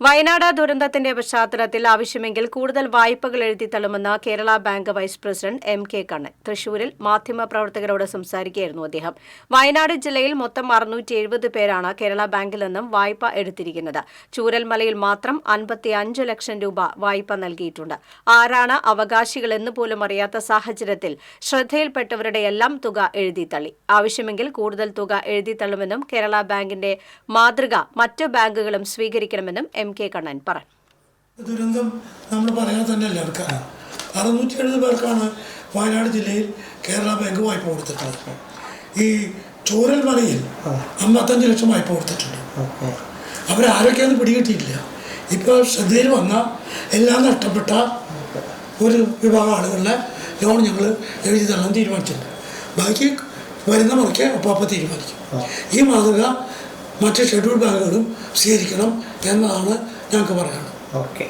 വയനാട് ദുരന്തത്തിന്റെ പശ്ചാത്തലത്തിൽ ആവശ്യമെങ്കിൽ കൂടുതൽ വായ്പകൾ എഴുതി തള്ളുമെന്ന് Kerala bank vice president M K Kannan. തൃശൂരിൽ മാധ്യമപ്രവർത്തകരോട് സംസാരിക്കുകയായിരുന്നു അദ്ദേഹം. വയനാട് ജില്ലയിൽ മൊത്തം അറുന്നൂറ്റി എഴുപത് പേരാണ് കേരള ബാങ്കിൽ നിന്നും വായ്പ എടുത്തിരിക്കുന്നത്. ചൂരൽമലയിൽ മാത്രം അൻപത്തി അഞ്ച് ലക്ഷം രൂപ വായ്പ നൽകിയിട്ടുണ്ട്. ആരാണ് അവകാശികളെന്ന് പോലും അറിയാത്ത സാഹചര്യത്തിൽ ശ്രദ്ധയിൽപ്പെട്ടവരുടെ എല്ലാം തുക എഴുതി തള്ളി. ആവശ്യമെങ്കിൽ കൂടുതൽ തുക എഴുതി തള്ളുമെന്നും കേരള ബാങ്കിന്റെ മാതൃക മറ്റ് ബാങ്കുകളും സ്വീകരിക്കണമെന്നും എം കെ കണ്ണൻ. പറഞ്ഞു ദുരന്തം നമ്മൾ പറയാതെ തന്നെ എല്ലാവർക്കും അറിയാം അറുന്നൂറ്റി എഴുപത് പേർക്കാണ് വയനാട് ജില്ലയിൽ കേരള ബാങ്ക് വായ്പ കൊടുത്തിട്ടുള്ളത്. ഈ ചോരൽ മലയിൽ അമ്പത്തഞ്ച് ലക്ഷം വായ്പ കൊടുത്തിട്ടുണ്ട്. അവരാരൊക്കെയാന്ന് പിടികിട്ടിയിട്ടില്ല. ഇപ്പോൾ ശ്രദ്ധയിൽ വന്ന എല്ലാം നഷ്ടപ്പെട്ട ഒരു വിഭാഗം ആളുകളുടെ ലോൺ ഞങ്ങൾ എഴുതി തള്ളാൻ തീരുമാനിച്ചിട്ടുണ്ട്. ബാക്കി വരുന്ന മുറയ്ക്ക് അപ്പോൾ അപ്പോൾ തീരുമാനിക്കും ഈ മാതൃക മറ്റ് ഷെഡ്യൂൾ ബാങ്കുകളും സ്വീകരിക്കണം എന്നാണ് ഞങ്ങൾക്ക് പറയാനുള്ളത്. ഓക്കെ